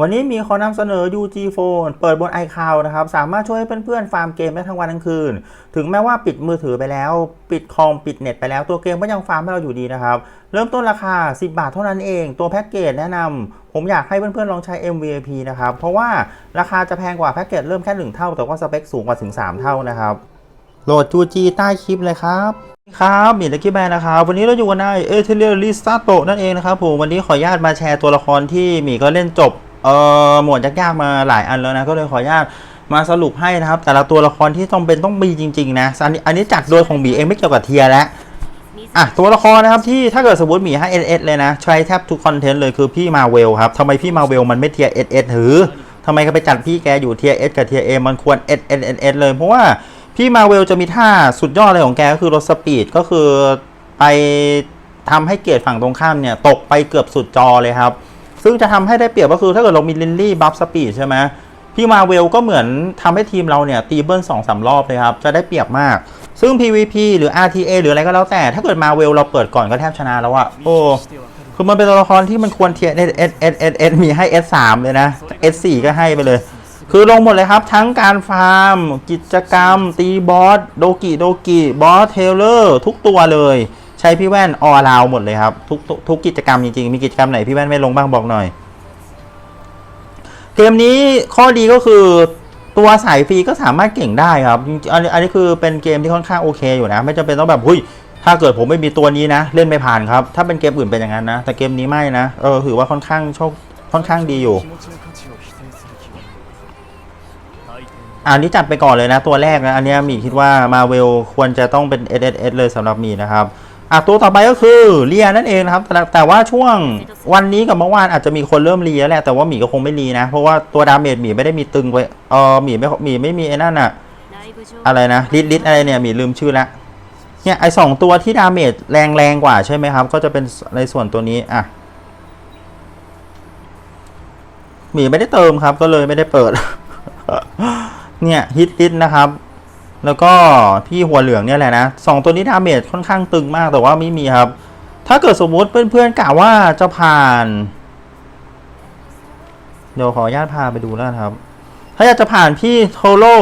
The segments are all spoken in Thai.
วันนี้มีขอนำเสนอ UG Phone เปิดบน iCloud นะครับ สามารถช่วยให้เพื่อนๆ ฟาร์มเกมได้ทั้งวันทั้งคืน ถึงแม้ว่าปิดมือถือไปแล้ว ปิดคอม ปิดเน็ตไปแล้วตัวเกมก็ยังฟาร์มให้เราอยู่ดีนะครับ เริ่มต้นราคา 10 บาทเท่านั้นเอง ตัวแพ็กเกจแนะนำผมอยากให้เพื่อนๆ ลองใช้ MVP นะครับ เพราะว่าราคาจะแพงกว่าแพ็กเกจเริ่มแค่ 1 เท่า แต่ว่าสเปคสูงกว่าถึง 3 เท่านะครับโหลด UG ใต้คลิปเลยครับครับมีลักกี้แบนนะครับ วันนี้เราอยู่กันในเอเทเลียลิสตาโตนั่นเองนะครับผมวันนี้ขออนุญาตมาแชร์ตัวละครที่หมีก็เล่นจบ เอ่อหมวดยากๆมาหลายอันแล้วนะก็เลยขออนุญาตมาสรุปให้นะครับ แต่ละตัวละครที่ต้องเป็นต้องมีจริง ๆ นะอันนี้อันนี้จัดโดยของหมีเองไม่เกี่ยวกับเทียแล้วอะตัวละครนะครับที่ถ้าเกิดสมมติมีให้ SS เลยนะ ใช้แทบทุกคอนเทนต์เลยคือพี่มาเวลครับทำไมพี่มาเวลมันไม่เทียร์ SS ถือทำไมเขาไปจัดพี่แกอยู่เทียร์ S กับเทียร์ A มันควร S S S S เลย เพราะว่าพี่มาเวลจะมีท่าสุดยอดเลยของแกก็คือรถสปีดก็คือไปทำให้เกียรติฝั่งตรงข้ามเนี่ย ตกไปเกือบสุดจอเลยครับ ซึ่งจะทำให้ได้เปรียบก็คือถ้าเกิดเรามีลินลี่บัฟสปีดใช่ไหมพี่มาเวลก็เหมือนทำให้ทีมเราเนี่ยตีเบิ้ลสองสามรอบเลยครับ จะได้เปรียบมาก ซึ่ง PVP หรือ RTA หรืออะไรก็แล้วแต่ ถ้าเกิดมาเวลเราเปิดก่อนก็แทบชนะแล้วอะโอ้คือมันเป็นตัวละครที่มันควรเทียร์ S S S S S มีให้ S 3 เลยนะ S 4 ก็ให้ไปเลย คือลงหมดเลยครับ ทั้งการฟาร์ม กิจกรรม ตีบอส โดกิ โดกิ บอสเทเลอร์ ทุกตัวเลย ใช้พี่แว่นออราวหมดเลยครับทุกทุกกิจกรรมจริงๆมีกิจกรรมไหนพี่แว่นไม่ลงบ้างบอกหน่อย เกมนี้ข้อดีก็คือตัวสายฟรีก็สามารถเก่งได้ครับอันนี้อันนี้คือเป็นเกมที่ค่อนข้างโอเคอยู่นะ ไม่จำเป็นต้องแบบหุยถ้าเกิดผมไม่มีตัวนี้นะ เล่นไม่ผ่านครับ ถ้าเป็นเกมอื่นเป็นอย่างนั้นนะ แต่เกมนี้ไม่นะเออถือว่าค่อนข้างโชคค่อนข้างดีอยู่อันนี้จัดไปก่อนเลยนะ ตัวแรกนะ อันนี้มีคิดว่ามาเวลควรจะต้องเป็น S S S เลยสำหรับมีนะครับ อะตัวต่อไปก็คือเรียนั่นเองนะครับแต่แต่ว่าช่วงวันนี้กับเมื่อวานอาจจะมีคนเริ่มรีแล้วแหละแต่ว่าหมีก็คงไม่รียนะ เพราะว่าตัวดาเมจหมีไม่ได้มีตึงไว้เออหมีไม่หมีไม่มีไอ้นั่นอะอะไรนะลิดลิดอะไรเนี่ยหมีลืมชื่อละเนี่ยไอสองตัวที่ดาเมจแรงแรงกว่าใช่ไหมครับ ก็จะเป็นในส่วนตัวนี้อะหมีไม่ได้เติมครับ ก็เลยไม่ได้เปิด เนี่ยฮิตฮิตนะครับ แล้วก็พี่หัวเหลืองเนี่ยแหละนะสองตัวนี้ดาเมจค่อนข้างตึงมากแต่ว่าไม่มีครับ ถ้าเกิดสมมุติเพื่อนๆกะว่าจะผ่าน เดี๋ยวขออนุญาตพาไปดูแล้วครับ ถ้าอยากจะผ่านพี่โทโร่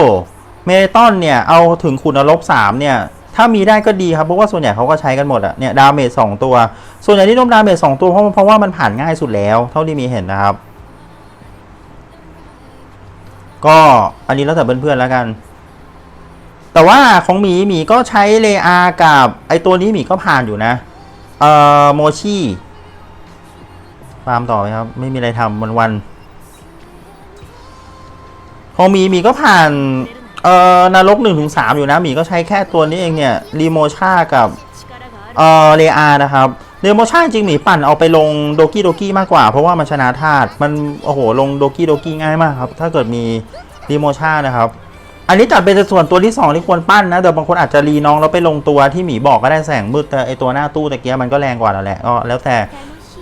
เมตอนเนี่ย เอาถึงขุนนรกสามเนี่ย ถ้ามีได้ก็ดีครับ เพราะว่าส่วนใหญ่เขาก็ใช้กันหมดอะเนี่ยดาเมจสองตัว ส่วนใหญ่ที่ร่วมดาเมจสองตัวเพราะเพราะว่ามันผ่านง่ายสุดแล้ว เท่าที่มีเห็นนะครับ ก็อันนี้แล้วแต่เพื่อนๆแล้วกัน แต่ว่าของหมีหมีก็ใช้เลอากับไอตัวนี้หมีก็ผ่านอยู่นะ เอ่อโมชิฟาร์มต่อไหมครับ ไม่มีอะไรทำวันวันๆของหมีหมีก็ผ่าน เอ่อนรกหนึ่งถึงสามอยู่นะหมีก็ใช้แค่ตัวนี้เองเนี่ยรีโมชากับเอ่อเลอานะครับเรโมชั่นจริงหมีปั่นเอาไปลงโดกี้โดกี้มากกว่า เพราะว่ามันชนะธาตุมันโอ้โหลงโดกี้โดกี้ง่ายมากครับ ถ้าเกิดมีรีโมชั่นนะครับ อันนี้จัดเป็นส่วนตัวที่2ที่ควรปั้นนะเดี๋ยวบางคนอาจจะรีน้องแล้วไปลงตัวที่หมีบอกก็ได้แสงมืดแต่ไอตัวหน้าตู้ตะเกียบมันก็แรงกว่าแล้วแหละก็แล้วแต่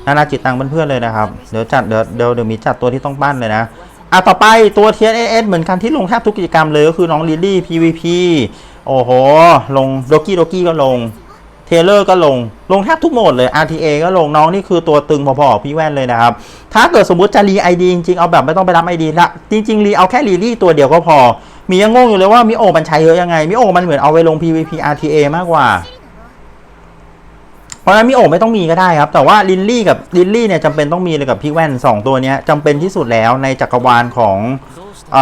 นานาจิตตังเพื่อนๆเลยนะครับเดี๋ยวจัดเดี๋ยวเดี๋ยวเดี๋ยวมีจัดตัวที่ต้องปั้นเลยนะอะต่อไปตัวเทียเอสเหมือนกันที่ลงแทบทุกกิจกรรมเลยก็คือน้องลิลลี่ PVP โอ้โห ลงโดกี้โดกี้ก็ลงเทเลอร์ก็ลง ลงแทบทุกโหมดเลย RTA ก็ลงน้องนี่คือตัวตึงพอๆพี่แว่นเลยนะครับ ถ้าเกิดสมมติจะรี ID จริงๆ เอาแบบไม่ต้องไปรับ ID ละ จริงๆรีเอาแค่รีลี่ตัวเดียวก็พอ มียังงงอยู่เลยว่ามิโอมันใช้เยอะยังไงมิโอมันเหมือนเอาไปลง PVP RTA มากกว่า เพราะนั้นมิโอไม่ต้องมีก็ได้ครับ แต่ว่าลินลี่กับลินลี่เนี่ยจำเป็นต้องมีเลยกับพี่แว่น 2 ตัวนี้จำเป็นที่สุดแล้วในจักรวาลของเอ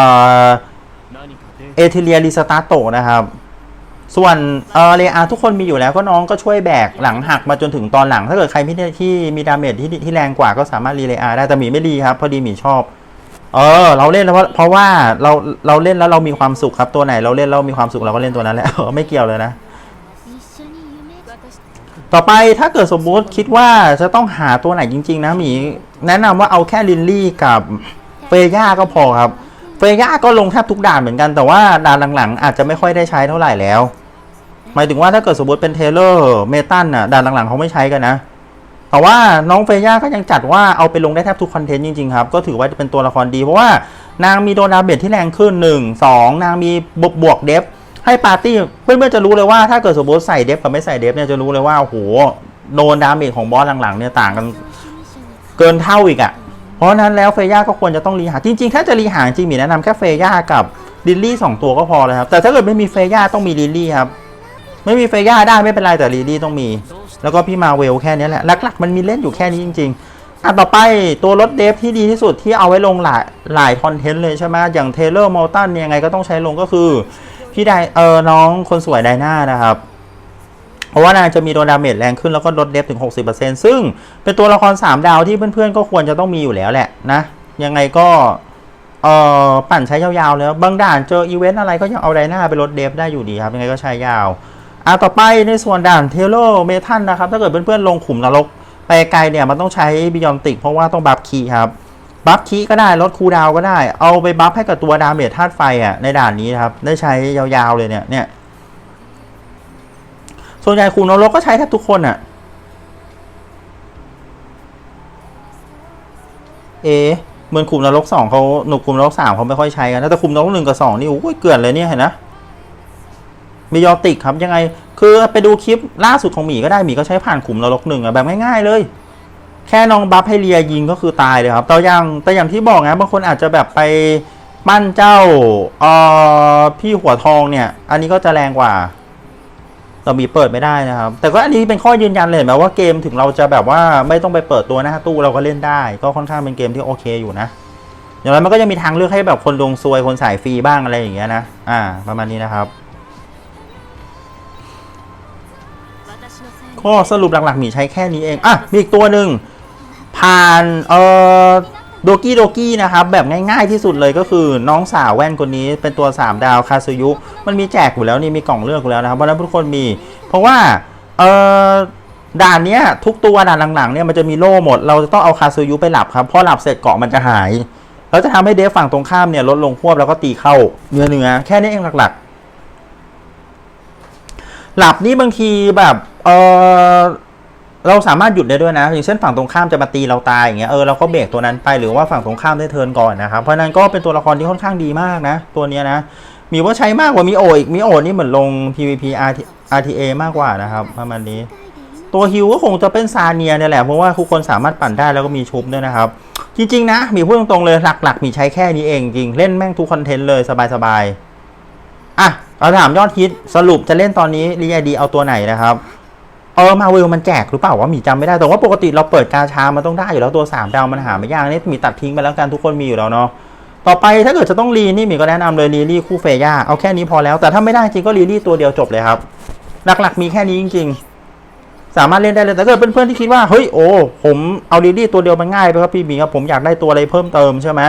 เอเทเลียริสตาโตนะครับ ส่วนเอเรอาทุกคนมีอยู่แล้วก็น้องก็ช่วยแบกหลังหักมาจนถึงตอนหลัง ถ้าเกิดใครไม่ได้ที่มีดาเมจที่ที่แรงกว่าก็สามารถรีเลอาได้แต่หมีไม่ดีครับ พอดีหมีชอบ เออ เราเล่นแล้วเพราะเพราะว่าเราเราเล่นแล้วเรามีความสุขครับตัวไหน เราเล่นแล้วมีความสุขเราก็เล่นตัวนั้นแหละไม่เกี่ยวเลยนะ ต่อไปถ้าเกิดสมมุติคิดว่าจะต้องหาตัวไหนจริง ๆ นะหมี แนะนำว่าเอาแค่ลินลี่กับเฟย่าก็พอครับ เฟย่าก็ลงแทบทุกด่านเหมือนกันแต่ว่าด่านหลังๆ อาจจะไม่ค่อยได้ใช้เท่าไหร่แล้ว หมายถึงว่าถ้าเกิดสมมติเป็นเทเลอร์เมตันอะด่านหลังๆเขาไม่ใช้กันนะ แต่ว่าน้องเฟย่าก็ยังจัดว่าเอาไปลงได้แทบทุกคอนเทนต์จริงๆครับ ก็ถือว่าเป็นตัวละครดี เพราะว่านางมีโดนาเมจที่แรงขึ้น 1 2 นางมีบวกบวกเดฟให้ปาร์ตี้เพื่อนๆจะรู้เลยว่าถ้าเกิดสมมติใส่เดฟกับไม่ใส่เดฟเนี่ยจะรู้เลยว่าโอ้โหโดนดาเมจของบอสหลังๆเนี่ยต่างกันเกินเท่าอีกอะ่ะ เพราะฉะนั้นแล้วเฟย่าก็ควรจะต้องรีหาจริงๆ ถ้าจะรีหาจริงมีแนะนำแค่เฟย่ากับลิลลี่สองตัวก็พอเลยครับแต่ถ้าเกิดไม่มีเฟย่าต้องมีลิลลี่ครับ ไม่มีเฟย่าได้ไม่เป็นไรแต่ลิลลี่ต้องมี แล้วก็พี่มาเวลแค่นี้แหละหลักๆมันมีเล่นอยู่แค่นี้จริง ๆอะต่อไปตัวรถเดฟที่ดีที่สุดที่เอาไว้ลงหลายหลายคอนเทนต์เลยใช่ไหมอย่างเทเลอร์มอลตันเนี่ยยังไงก็ต้องใช้ลงก็คือพี่ไดเออน้องคนสวยไดนานะครับเพราะว่านางจะมีโดนดาเมจแรงขึ้นแล้วก็ลดเดฟถึง 60%ซึ่งเป็นตัวละคร 3 ดาวที่เพื่อนๆ ก็ควรจะต้องมีอยู่แล้วแหละนะ ยังไงก็เออปั่นใช้ยาวๆแล้ว บางด่านเจออีเวนต์อะไรก็ยังเอาไดนาไปลดเดฟได้อยู่ดีครับ ยังไงก็ใช้ยาว อะต่อไปในส่วนด่านเทโลเมทันนะครับ ถ้าเกิดเพื่อนๆลงขุมนรกไปไกลเนี่ยมันต้องใช้บิยอนติกเพราะว่าต้องบัฟคีครับบัฟคีก็ได้ลดคูดาวก็ได้ เอาไปบัฟให้กับตัวดาเมจธาตุไฟอะในด่านนี้ครับ ได้ใช้ยาวๆเลยเนี่ยเนี่ย ส่วนใหญ่ขุมนรกก็ใช้แทบทุกคนอะ เอะเหมือนขุมนรกสองเขาหนุกขุมนรกสามเขาไม่ค่อยใช้กันแต่ขุมนรกหนึ่งกับสองนี่โอ้ยเกลื่อนเลยเนี่ยเห็นนะ มียอติกครับยังไง คือไปดูคลิปล่าสุดของหมีก็ได้หมีก็ใช้ผ่านขุมนรกหนึ่งอะแบบง่ายๆเลย แค่น้องบัฟให้เลียยิงก็คือตายเลยครับแต่อย่างแต่อย่างที่บอกนะบางคนอาจจะแบบไปปั้นเจ้าเอ่อพี่หัวทองเนี่ย อันนี้ก็จะแรงกว่าแต่หมีเปิดไม่ได้นะครับ แต่ก็อันนี้เป็นข้อยืนยันเลยเห็นไหมว่าเกมถึงเราจะแบบว่าไม่ต้องไปเปิดตัวหน้าตู้เราก็เล่นได้ ก็ค่อนข้างเป็นเกมที่โอเคอยู่นะอย่างไรมันก็จะมีทางเลือกให้แบบคนดวงซวยคนสายฟรีบ้างอะไรอย่างเงี้ยนะ อ่า ประมาณนี้นะครับ ข้อสรุปหลักๆมีใช้แค่นี้เอง อะ มีอีกตัวหนึ่งผ่านเอ่อโดกี้โดกี้นะครับ แบบง่ายๆที่สุดเลยก็คือน้องสาวแว่นคนนี้เป็นตัว 3 ดาวคาซูยุ มันมีแจกอยู่แล้วนี่มีกล่องเลือกอยู่แล้วนะครับเพราะนั้นทุกคนมี เพราะว่าเอ่อด่านเนี้ยทุกตัวด่านหลังๆเนี่ยมันจะมีโล่หมด เราจะต้องเอาคาซูยุไปหลับครับพอหลับเสร็จเกาะมันจะหายแล้วจะทำให้เดฟฝั่งตรงข้ามเนี่ยลดลงควบแล้วก็ตีเข้าเนื้อเนื้อแค่นี้เองหลักๆ หลับนี่บางทีแบบเออเราสามารถหยุดได้ด้วยนะ อย่างเช่นฝั่งตรงข้ามจะมาตีเราตายอย่างเงี้ยเออเราก็เบรกตัวนั้นไปหรือว่าฝั่งตรงข้ามได้เทิร์นก่อนนะครับ เพราะนั้นก็เป็นตัวละครที่ค่อนข้างดีมากนะ ตัวเนี้ยนะ มีว่าใช้มากกว่ามีโออีกมีโอนี่เหมือนลง PVP RT RTA มากกว่านะครับประมาณนี้ ตัวฮิวก็คงจะเป็นซาเนียเนี่ยแหละเพราะว่าทุกคนสามารถปั่นได้แล้วก็มีชุบด้วยนะครับจริงๆนะมีพูดตรงๆเลยหลักๆ มีใช้แค่นี้เองจริงเล่นแม่งทุกคอนเทนต์เลยสบายๆอะ เราถามยอดฮิตสรุปจะเล่นตอนนี้รีไอดีเอาตัวไหนนะครับเออมาเวลมันแจกหรือเปล่าวะหมีจำไม่ได้แต่ว่าปกติเราเปิดกาชามันต้องได้อยู่แล้วตัว 3 ดาวมันหาไม่ยากนี่มีตัดทิ้งไปแล้วกันทุกคนมีอยู่แล้วเนาะต่อไปถ้าเกิดจะต้องรีนี่มีก็แนะนำเลยรีลี่คู่เฟย่าเอาแค่นี้พอแล้วแต่ถ้าไม่ได้จริงก็รีลี่ตัวเดียวจบเลยครับ หลักๆ มีแค่นี้จริง ๆ สามารถเล่นได้เลยแต่ถ้าเกิดเพื่อนๆที่คิดว่าเฮ้ยโอ้ผมเอาลิลลี่ตัวเดียวมันง่ายไปครับพี่มีครับผมอยากได้ตัวอะไรเพิ่มเติมใช่ไหม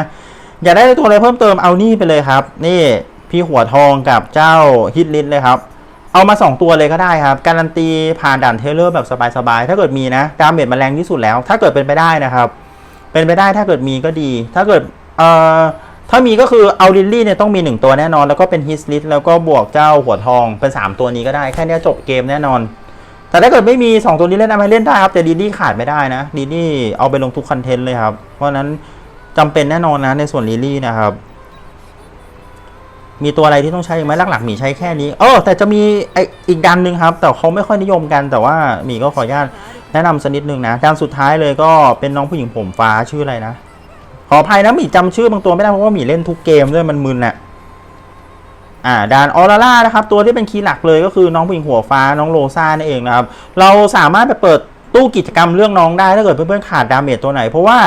อยากได้ตัวอะไรเพิ่มเติมเอานี่ไปเลยครับ นี่ พี่หัวทองกับเจ้าฮิตลินเลยครับ เอามา 2 ตัวเลยก็ได้ครับ การันตีผ่านด่านเทเลอร์แบบสบายๆ ถ้าเกิดมีนะดาเมจมันแรงที่สุดแล้ว ถ้าเกิดเป็นไปได้นะครับ เป็นไปได้ถ้าเกิดมีก็ดี ถ้าเกิดเอ่อถ้ามีก็คือเอาลิลลี่เนี่ยต้องมี 1 ตัวแน่นอน แล้วก็เป็นฮิสลิสแล้วก็บวกเจ้าหัวทองเป็น 3 ตัวนี้ก็ได้แค่เนี้ยจบเกมแน่นอน แต่ถ้าเกิดไม่มี 2 ตัวนี้เล่นอะไรเล่นได้ครับแต่ดีดี้ขาดไม่ได้นะดีดี้เอาไปลงทุกคอนเทนต์เลยครับเพราะนั้นจำเป็นแน่นอนนะในส่วนลิลลี่นะครับ มีตัวอะไรที่ต้องใช้ไหมหลักๆหมีใช้แค่นี้เออแต่จะมีไออีกดันหนึ่งครับ แต่เขาไม่ค่อยนิยมกัน แต่ว่าหมีก็ขออนุญาตแนะนำสักนิดนึงนะดันสุดท้ายเลยก็เป็นน้องผู้หญิงผมฟ้าชื่ออะไรนะ ขออภัยนะหมีจำชื่อบางตัวไม่ได้เพราะว่าหมีเล่นทุกเกมด้วยมันมึนน่ะอ่าดานออร่านะครับ ตัวที่เป็นคีย์หลักเลยก็คือน้องผู้หญิงหัวฟ้าน้องโรซ่านั่นเองนะครับ เราสามารถไปเปิดตู้กิจกรรมเรื่องน้องได้ถ้าเกิดเพื่อนๆขาดดาเมจตัวไหน เพราะว่า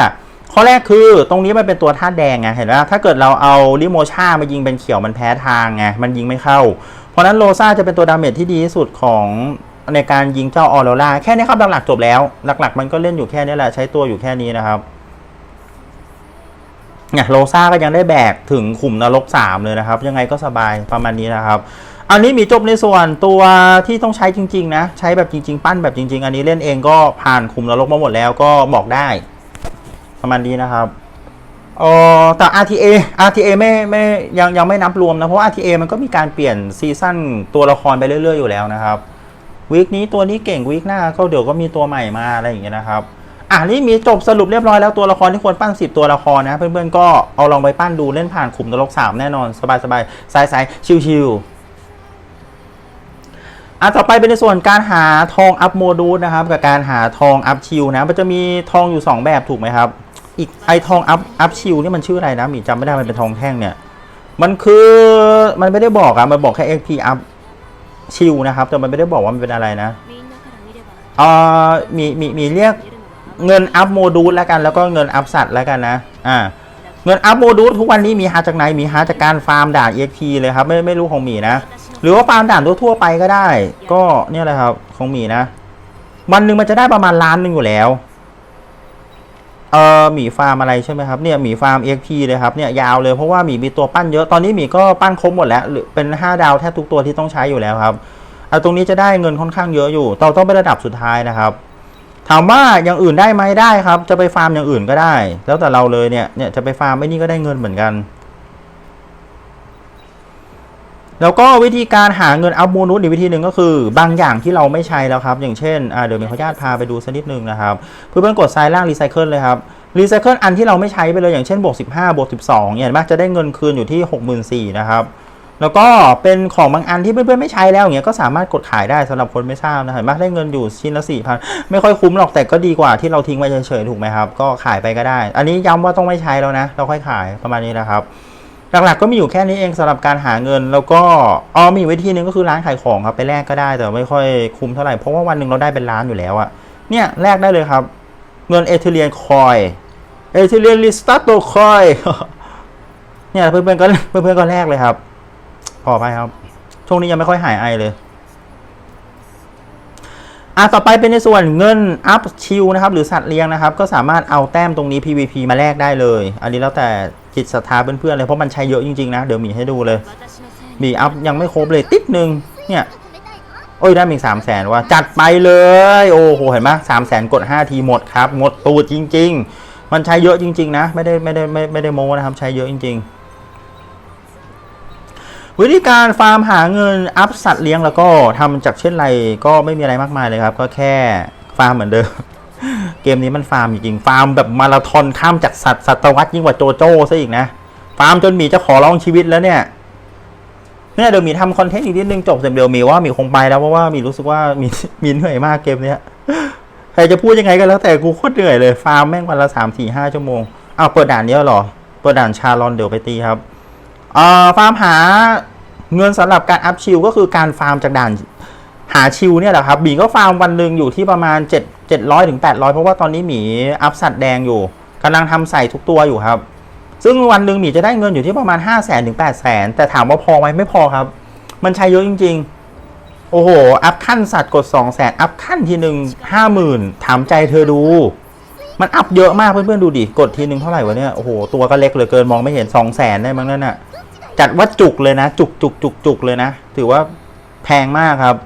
ข้อแรกคือตรงนี้มันเป็นตัวธาตุแดงไงเห็นไหมถ้าเกิดเราเอาลิโมชามายิงเป็นเขียวมันแพ้ทางไงมันยิงไม่เข้า เพราะนั้นโรซาจะเป็นตัวดาเมจที่ดีที่สุดของในการยิงเจ้าออโรราแค่นี้ครับหลักๆจบแล้ว หลักๆ มันก็เล่นอยู่แค่นี้แหละใช้ตัวอยู่แค่นี้นะครับเนี่ยโลซาก็ยังได้แบกถึงขุมนรกสามเลยนะครับ ยังไงก็สบายประมาณนี้นะครับ อันนี้มีจบในส่วนตัวที่ต้องใช้จริง ๆ นะ ใช้แบบจริง ๆ ปั้นแบบจริง ๆ อันนี้เล่นเองก็ผ่านขุมนรกมาหมดแล้วก็บอกได้ ประมาณนี้นะครับเออแต่ RTA RTA ไม่ไม่ยังยังไม่นับรวมนะ เพราะ RTA มันก็มีการเปลี่ยนซีซั่นตัวละครไปเรื่อย ๆ อยู่แล้วนะครับวีคนี้ตัวนี้เก่งวีคหน้าก็เดี๋ยวก็มีตัวใหม่มาอะไรอย่างเงี้ยนะครับอะนี่มีจบสรุปเรียบร้อยแล้วตัวละครที่ควรปั้น 10 ตัวละครนะ เพื่อนๆก็เอาลองไปปั้นดูเล่นผ่านขุมตลกสามแน่นอน สบายๆ สายๆ ชิวๆอะต่อไปเป็นในส่วนการหาทองอัพโมดูลนะครับ กับการหาทองอัพชิลนะ มันจะมีทองอยู่ 2 แบบถูกไหมครับ อีกไอทองอัพอัพชิลนี่มันชื่ออะไรนะมีจำไม่ได้มันเป็นทองแท่งเนี่ย มันคือมันไม่ได้บอกอะมันบอกแค่ XP อัพชิลนะครับ แต่มันไม่ได้บอกว่ามันเป็นอะไรนะเอ่อมีมีมีเรียกเงินอัพโมดูลแล้วกัน แล้วก็เงินอัพสัตว์แล้วกันนะ อ่า เงินอัพโมดูลทุกวันนี้มีหาจากไหนมีหาจากการฟาร์มด่าน EXP เลยครับ ไม่ไม่รู้ของมีนะ หรือว่าฟาร์มด่านทั่วไปก็ได้ ก็เนี่ยแหละครับของมีนะ วันหนึ่งมันจะได้ประมาณล้านหนึ่งอยู่แล้ว เออหมีฟาร์มอะไรใช่ไหมครับเนี่ยหมีฟาร์ม EXP เลยครับเนี่ยยาวเลยเพราะว่าหมีมีตัวปั้นเยอะตอนนี้หมีก็ปั้นครบหมดแล้วหรือเป็น 5 ดาวแทบทุกตัวที่ต้องใช้อยู่แล้วครับเอาตรงนี้จะได้เงินค่อนข้างเยอะอยู่เราต้องไประดับสุดท้ายนะครับถามว่าอย่างอื่นได้ไหมได้ครับ จะไปฟาร์มอย่างอื่นก็ได้ แล้วแต่เราเลยเนี่ยเนี่ยจะไปฟาร์มไม่นี่ก็ได้เงินเหมือนกัน แล้วก็วิธีการหาเงินอัพโมนุสอีกวิธีหนึ่งก็คือบางอย่างที่เราไม่ใช้แล้วครับ อย่างเช่นเดี๋ยวมีขออนุญาตพาไปดูสักนิดนึงนะครับ เพื่อนๆกดซ้ายล่างรีไซเคิลเลยครับรีไซเคิลอันที่เราไม่ใช้ไปเลยอย่างเช่นบวก15บวก12เนี่ยมักจะได้เงินคืนอยู่ที่ 64,000นะครับแล้วก็เป็นของบางอันที่เพื่อนๆไม่ใช้แล้วอย่างเงี้ยก็สามารถกดขายได้สำหรับคนไม่ทราบนะเห็นไหมได้เงินอยู่ชิ้นละสี่พันไม่ค่อยคุ้มหรอกแต่ก็ดีกว่าที่เราทิ้งไว้เฉยๆถูกไหมครับ ก็ขายไปก็ได้ อันนี้ย้ำว่าต้องไม่ใช้แล้วนะ เราค่อยขายประมาณนี้นะครับ หลักๆก็มีอยู่แค่นี้เองสำหรับการหาเงิน แล้วก็อ๋อมีวิธีหนึ่งก็คือร้านขายของครับไปแลกก็ได้แต่ไม่ค่อยคุ้มเท่าไหร่เพราะว่าวันหนึ่งเราได้เป็นล้านอยู่แล้วอะเนี่ยแลกได้เลยครับ เงินเอเทเลียนคอยเอเทเลียนลิสตัตโตคอยเนี่ยเพื่อนๆก็เพื่อนๆก็แลกเลยครับขอไปครับช่วงนี้ยังไม่ค่อยหายไอเลยอะต่อไปเป็นในส่วนเงินอัพชิลนะครับ หรือสัตว์เลี้ยงนะครับ ก็สามารถเอาแต้มตรงนี้ PVP มาแลกได้เลย อันนี้แล้วแต่ จิตศรัทธาเพื่อนๆเลยเพราะมันใช้เยอะจริงๆนะ เดี๋ยวมีให้ดูเลยมีอัพยังไม่ครบเลยติดหนึ่งเนี่ยโอ้ยได้มีสามแสนว่ะจัดไปเลย โอ้โหเห็นไหมสามแสนกด 5 ทีหมดครับหมดตูดจริง ๆ มันใช้เยอะจริง ๆ นะ ไม่ได้ไม่ได้ไม่ไม่ได้โม้นะครับใช้เยอะจริง ๆวิธีการฟาร์มหาเงินอัพสัตว์เลี้ยงแล้วก็ทำจากเช่นไรก็ไม่มีอะไรมากมายเลยครับ ก็แค่ฟาร์มเหมือนเดิม เกมนี้มันฟาร์มจริงๆฟาร์มแบบมาราธอนข้ามจากสัตว์สัตวรรษยิ่งกว่าโจโจ้ซะอีกนะ ฟาร์มจนหมีจะขอร้องชีวิตแล้วเนี่ยเนี่ยเดี๋ยวมีทำคอนเทนต์อีกนิดนึงจบเสร็จเดี๋ยวมีว่ามีคงไปแล้วเพราะว่ามีรู้สึกว่ามีมีเหนื่อยมากเกมเนี้ยใครจะพูดยังไงก็แล้วแต่กูโคตรเหนื่อยเลยฟาร์มแม่งวันละสามสี่ห้าชั่วโมงอ้าวเปิดด่านเนี้ยเหรอเปิดด่านชาลอนเดี๋ยวไปตีครับอ่าฟาร์มหาเงินสำหรับการอัพชิลก็คือการฟาร์มจากด่าน หาชิลเนี่ยแหละครับหมีก็ฟาร์มวันหนึ่งอยู่ที่ประมาณเจ็ดเจ็ดร้อยถึงแปดร้อยเพราะว่าตอนนี้หมีอัพสัตว์แดงอยู่กำลังทำใส่ทุกตัวอยู่ครับ ซึ่งวันหนึ่งหมีจะได้เงินอยู่ที่ประมาณ 5 0 0แสนถึง8 0 0แสนแต่ถามว่าพอไหมไม่พอครับ มันใช้เยอะจริง ๆ โอ้โห อัพขั้นสัตว์กด 2 0 0แสนอัพขั้นทีหนึ่งห้าหมื่นถามใจเธอดู มันอัพเยอะมากเพื่อนๆดูดิกดทีหนึ่งเท่าไหร่วะเนี่ยโอ้โหตัวก็เล็กเหลือเกินมองไม่เห็น 2 0 0แสนได้มั้งนั่นน่ะจัดว่าจุกเลยนะ จุกจุกจุกจุกเลยนะ ถือว่าแพงมากครับ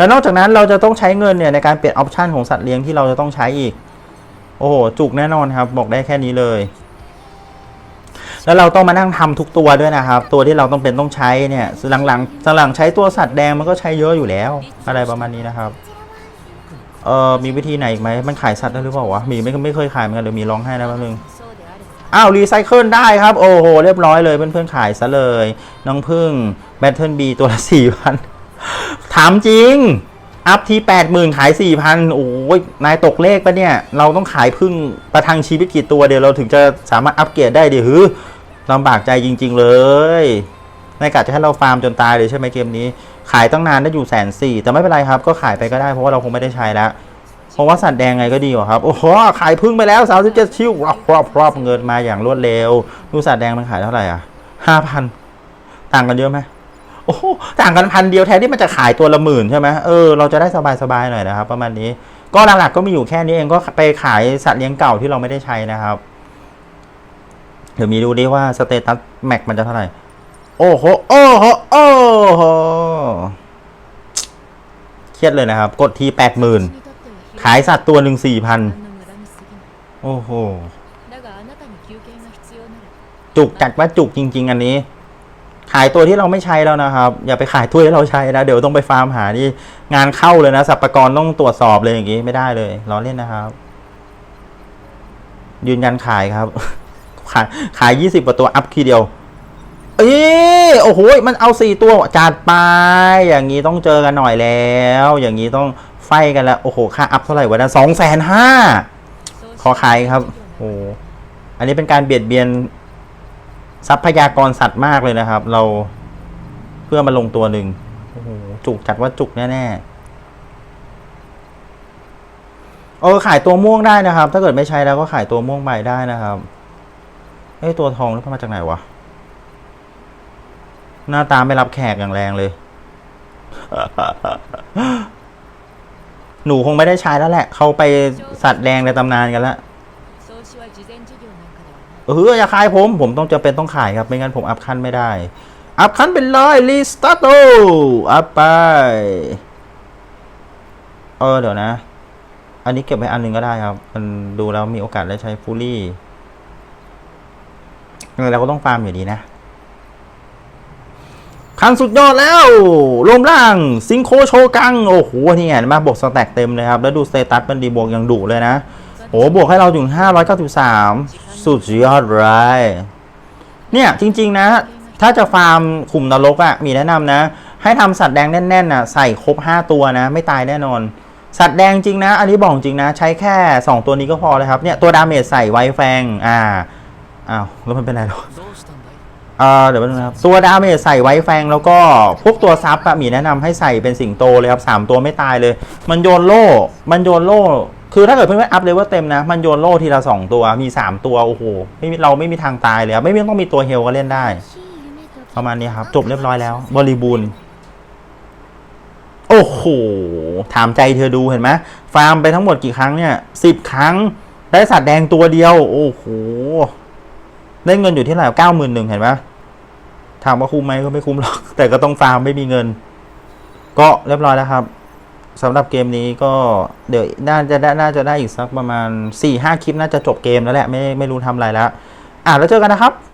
แล้วนอกจากนั้นเราจะต้องใช้เงินเนี่ยในการเปลี่ยนออปชันของสัตว์เลี้ยงที่เราจะต้องใช้อีก โอ้โหจุกแน่นอนครับ บอกได้แค่นี้เลย แล้วเราต้องมานั่งทำทุกตัวด้วยนะครับ ตัวที่เราต้องเป็นต้องใช้เนี่ยหลังๆหลังใช้ตัวสัตว์แดงมันก็ใช้เยอะอยู่แล้ว อะไรประมาณนี้นะครับเออมีวิธีไหนอีกไหมมันขายสัตว์ได้หรือเปล่าวะมีไม่ไม่เคยขายเหมือนกันเลยมีร้องไห้แล้วแป๊บนึงอ้าวรีไซเคิลได้ครับ โอ้โห เรียบร้อยเลยเพื่อนๆขายซะเลย น้องพึ่งแบตเทิลบีตัวละสี่พัน ถามจริง อัพทีแปดหมื่นขายสี่พันโอ้ยนายตกเลขปะเนี่ย เราต้องขายพึ่งประทังชีวิตกี่ตัวเดียวเราถึงจะสามารถอัปเกรดได้ดิหือลำบากใจจริง ๆ เลยนายกะจะให้เราฟาร์มจนตายเลยใช่ไหมเกมนี้ ขายตั้งนานได้อยู่แสนสี่แต่ไม่เป็นไรครับ ก็ขายไปก็ได้เพราะว่าเราคงไม่ได้ใช้แล้วเพราะว่าสัตว์แดงไงก็ดีกว่าครับ โอ้โห ขายพึ่งไปแล้ว37ชิวรอบรอบรอบเงินมาอย่างรวดเร็วดูสัตว์แดงมันขายเท่าไหร่อะ5,000ต่างกันเยอะไหม โอ้ต่างกันพันเดียวแท้ที่มันจะขายตัวละหมื่นใช่ไหมเออเราจะได้สบายๆหน่อยนะครับ ประมาณนี้ ก็หลักๆก็มีอยู่แค่นี้เองก็ไปขายสัตว์เลี้ยงเก่าที่เราไม่ได้ใช้นะครับ เดี๋ยวมีดูดิว่าสเตตัสแม็กมันจะเท่าไหร่ โอ้โหโอ้โหโอ้โหเครียดเลยนะครับ กดที่แปดหมื่นขายสัตว์ตัวหนึ่งสี่พันโอ้โหจุกจัดว่าจุกจริง ๆ อันนี้ ขายตัวที่เราไม่ใช้แล้วนะครับ อย่าไปขายตัวที่เราใช้นะ เดี๋ยวต้องไปฟาร์มหานี่งานเข้าเลยนะสัปกรต้องตรวจสอบเลยอย่างงี้ไม่ได้เลยล้อเล่นนะครับ ยืนยันขายครับ ขายขายยี่สิบกว่าตัวอัพทีเดียว เอ้ยโอ้โหมันเอาสี่ตัวจัดไปอย่างนี้ต้องเจอกันหน่อยแล้ว อย่างนี้ต้องไฟกันแล้วโอ้โหค่าอัพเท่าไหร่วะนะสองแสนห้าขอขายครับโอ้โหอันนี้เป็นการเบียดเบียน ทรัพยากรสัตว์มากเลยนะครับ เราเพื่อมาลงตัวหนึ่งโอ้โหจุกจัดว่าจุกแน่ๆเออขายตัวม่วงได้นะครับ ถ้าเกิดไม่ใช้แล้วก็ขายตัวม่วงไปได้นะครับเอ้ตัวทองนี่มาจากไหนวะหน้าตาไม่รับแขกอย่างแรงเลย หนูคงไม่ได้ใช้แล้วแหละ เขาไปสัตว์แดงในตำนานกันแล้ว เอออย่าขายผม ผมต้องจะเป็นต้องขายครับ ไม่งั้นผมอัพขั้นไม่ได้ อัพขั้นเป็นเลยรีสตาร์ทอัพไป เออเดี๋ยวนะ อันนี้เก็บไว้อันหนึ่งก็ได้ครับ มันดูแล้วมีโอกาสได้ใช้ฟูลี่เออเราก็ต้องฟาร์มอยู่ดีนะขั้นสุดยอดแล้วรวมร่างซิงโคโชกัง โอ้โห นี่ไงมาบวกสแต็กเต็มเลยครับ แล้วดูสเตตัสมันดีบวกอย่างดุเลยนะ โอ้บวกให้เราถึง 593 สุดยอดไรเนี่ยจริง ๆ นะ ถ้าจะฟาร์มขุมนรกอะ่ะ มีแนะนำนะ ให้ทำสัตว์แดงแน่นๆนะใส่ครบ 5 ตัวนะ ไม่ตายแน่นอน สัตว์แดงจริงนะ อันนี้บอกจริงนะ ใช้แค่ 2 ตัวนี้ก็พอเลยครับ เนี่ย ตัวดาเมจใส่ไวแฟง อ่า อ้าว แล้วมันเป็นอะไรหรออ่าเดี๋ยวนะครับ ตัวดาเมจใส่ไวแฟงแล้วก็พวกตัวซับอะมีแนะนำให้ใส่เป็นสิ่งโตเลยครับ3ตัวไม่ตายเลย มันโยนโล่ มันโยนโล่ คือถ้าเกิดเพื่อนๆอัพเลเวลเต็มนะ มันโยนโล่ทีละสองตัวมีสามตัว โอ้โหไม่มีเราไม่มีทางตายเลยไม่ต้องมีตัวเฮลก็เล่นได้ ประมาณนี้ครับ จบเรียบร้อยแล้ว บริบูรณ์ โอ้โห ถามใจเธอดูเห็นไหมฟาร์มไปทั้งหมดกี่ครั้งเนี่ยสิบครั้ง ได้สัตว์แดงตัวเดียว โอ้โห ได้เงินอยู่ที่เท่าไหร่เก้าหมื่นหนึ่งเห็นไหมถามว่าคุ้มไหมก็ไม่คุ้มหรอก แต่ก็ต้องฟาร์มไม่มีเงิน ก็เรียบร้อยแล้วครับ สำหรับเกมนี้ก็เดี๋ยวน่าจะได้น่าจะได้อีกสักประมาณ4ี่ห้าคลิปน่าจะจบเกมแล้วแหละไม่ไม่รู้ทำอะไรแล้ว อะแล้วเจอกันนะครับ